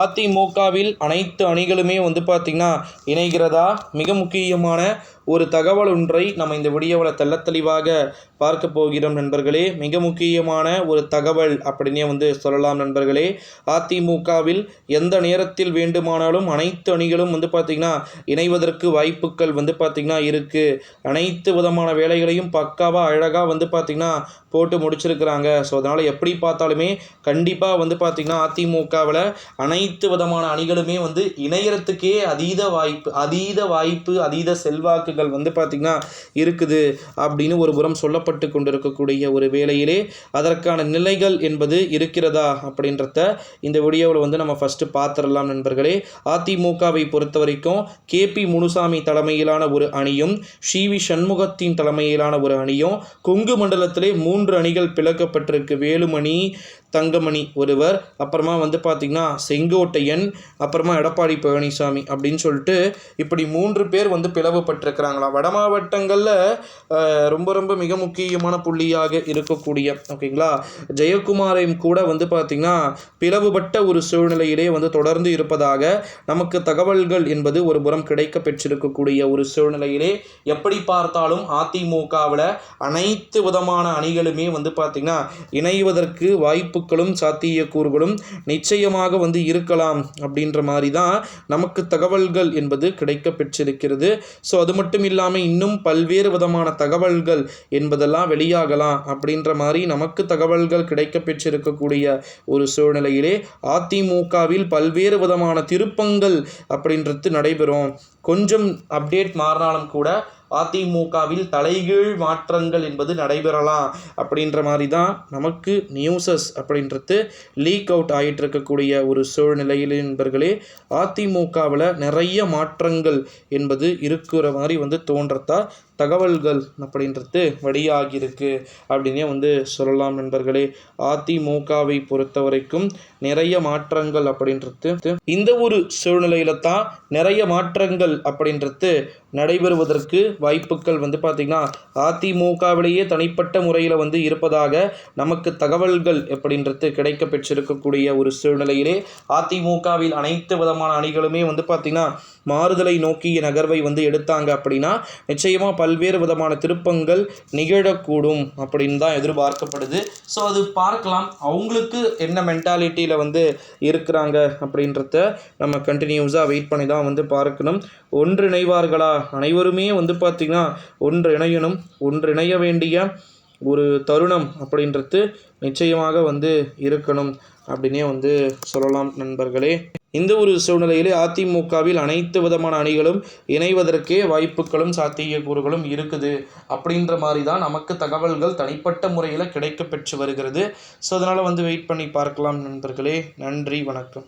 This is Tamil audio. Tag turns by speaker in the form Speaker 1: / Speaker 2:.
Speaker 1: அதிமுகவில் அனைத்து அணிகளுமே வந்து பார்த்திங்கன்னா இணைகிறதா? மிக முக்கியமான ஒரு தகவல் ஒன்றை நம்ம இந்த வீடியோவில் தெள்ளத் தெளிவாக பார்க்க போகிறோம் நண்பர்களே. மிக முக்கியமான ஒரு தகவல் அப்படின்னே வந்து சொல்லலாம் நண்பர்களே. அதிமுகவில் எந்த நேரத்தில் வேண்டுமானாலும் அனைத்து அணிகளும் வந்து பார்த்திங்கன்னா இணைவதற்கு வாய்ப்புகள் வந்து பார்த்திங்கன்னா இருக்குது அனைத்து விதமான வேலைகளையும் பக்காவாக அழகாக வந்து பார்த்திங்கன்னா போட்டு முடிச்சிருக்கிறாங்க. ஸோ அதனால் எப்படி பார்த்தாலுமே கண்டிப்பாக வந்து பார்த்திங்கன்னா அதிமுகவில் அனைத்து விதமான அணிகளுமே வந்து இணையறத்துக்கே அதீத வாய்ப்பு அதீத வாய்ப்பு அதீத செல்வாக்குகள் வந்து பார்த்திங்கன்னா இருக்குது அப்படின்னு ஒரு புறம் சொல்லப்பட்டு கொண்டிருக்கக்கூடிய ஒரு வேளையிலே அதற்கான நிலைகள் என்பது இருக்கிறதா அப்படின்றத இந்த வீடியோவில் வந்து நம்ம ஃபஸ்ட்டு பார்த்துடலாம் நண்பர்களே. அதிமுகவை பொறுத்த வரைக்கும் கே பி முனுசாமி தலைமையிலான ஒரு அணியும் ஷிவி சண்முகத்தின் தலைமையிலான ஒரு அணியும் கொங்கு மண்டலத்திலே மூன்று அணிகள் பிளக்கப்பட்டிருக்கு. வேலுமணி தங்கமணி ஒருவர் அப்புறமா வந்து பார்த்திங்கன்னா செங்கோட்டையன் அப்புறமா எடப்பாடி பழனிசாமி அப்படின்னு சொல்லிட்டு இப்படி மூன்று பேர் வந்து பிளவுபட்டிருக்கிறாங்களாம் வட மாவட்டங்களில் ரொம்ப ரொம்ப மிக முக்கியமான புள்ளியாக இருக்கக்கூடிய ஓகேங்களா? ஜெயக்குமாரையும் கூட வந்து பார்த்திங்கன்னா பிளவுபட்ட ஒரு சூழ்நிலையிலே வந்து தொடர்ந்து இருப்பதாக நமக்கு தகவல்கள் என்பது ஒரு புறம் கிடைக்க பெற்றிருக்கக்கூடிய ஒரு சூழ்நிலையிலே. எப்படி பார்த்தாலும் அதிமுகவில் அனைத்து விதமான அணிகளுமே வந்து பார்த்திங்கன்னா இணைவதற்கு வாய்ப்புகளும் சாத்தியக்கூறுகளும் நிச்சயமாக வந்து இருக்கலாம் அப்படின்ற மாதிரி தான் நமக்கு தகவல்கள் என்பது கிடைக்க பெற்றிருக்கிறது ஸோ அது மட்டும் இல்லாமல் இன்னும் பல்வேறு விதமான தகவல்கள் என்பதெல்லாம் வெளியாகலாம் அப்படின்ற மாதிரி நமக்கு தகவல்கள் கிடைக்க பெற்றிருக்கக்கூடிய ஒரு சூழ்நிலையிலே அதிமுகவில் பல்வேறு விதமான திருப்பங்கள் அப்படின்றது நடைபெறும். கொஞ்சம் அப்டேட் மாறினாலும் கூட அதிமுகவில் தலைகீழ் மாற்றங்கள் என்பது நடைபெறலாம் அப்படின்ற மாதிரி தான் நமக்கு நியூஸஸ் அப்படின்றது லீக் அவுட் ஆகிட்டு இருக்கக்கூடிய ஒரு சூழ்நிலையில் நண்பர்களே அதிமுகவில் நிறைய மாற்றங்கள் என்பது இருக்கிற மாதிரி வந்து தோன்றத்தா தகவல்கள் அப்படின்றது வெளியாகியிருக்கு அப்படின்னே வந்து சொல்லலாம் நண்பர்களே. அதிமுகவை பொறுத்த வரைக்கும் நிறைய மாற்றங்கள் அப்படின்றது இந்த ஒரு சூழ்நிலையில தான் நிறைய மாற்றங்கள் அப்படின்றது நடைபெறுவதற்கு வாய்ப்புகள் வந்து பார்த்திங்கன்னா அதிமுகவிலேயே தனிப்பட்ட முறையில் வந்து இருப்பதாக நமக்கு தகவல்கள் அப்படின்றது கிடைக்க பெற்றிருக்கக்கூடிய ஒரு சூழ்நிலையிலே அதிமுகவில் அனைத்து விதமான அணிகளுமே வந்து பார்த்திங்கன்னா மாறுதலை நோக்கிய நகர்வை வந்து எடுத்தாங்க அப்படின்னா நிச்சயமாக பல பல்வேறு விதமான திருப்பங்கள் நிகழக்கூடும் அப்படின்னு தான் எதிர்பார்க்கப்படுது. ஸோ அது பார்க்கலாம். அவங்களுக்கு என்ன மென்டாலிட்டியில் வந்து இருக்கிறாங்க அப்படின்றத நம்ம கண்டினியூஸாக வெயிட் பண்ணி தான் வந்து பார்க்கணும். ஒன்றிணைவார்களா? அனைவருமே வந்து பார்த்திங்கன்னா ஒன்றிணையணும் ஒன்றிணைய வேண்டிய ஒரு தருணம் அப்படின்றது நிச்சயமாக வந்து இருக்கணும் அப்படின்னே வந்து சொல்லலாம் நண்பர்களே. இந்த ஒரு சூழ்நிலையிலே அதிமுகவில் அனைத்து விதமான அணிகளும் இணைவதற்கே வாய்ப்புகளும் சாத்தியக்கூறுகளும் இருக்குது. அப்படின்ற மாதிரி தான் நமக்கு தகவல்கள் தனிப்பட்ட முறையில் கிடைக்க பெற்று வருகிறது. ஸோ அதனால் வந்து வெயிட் பண்ணி பார்க்கலாம் நண்பர்களே. நன்றி வணக்கம்.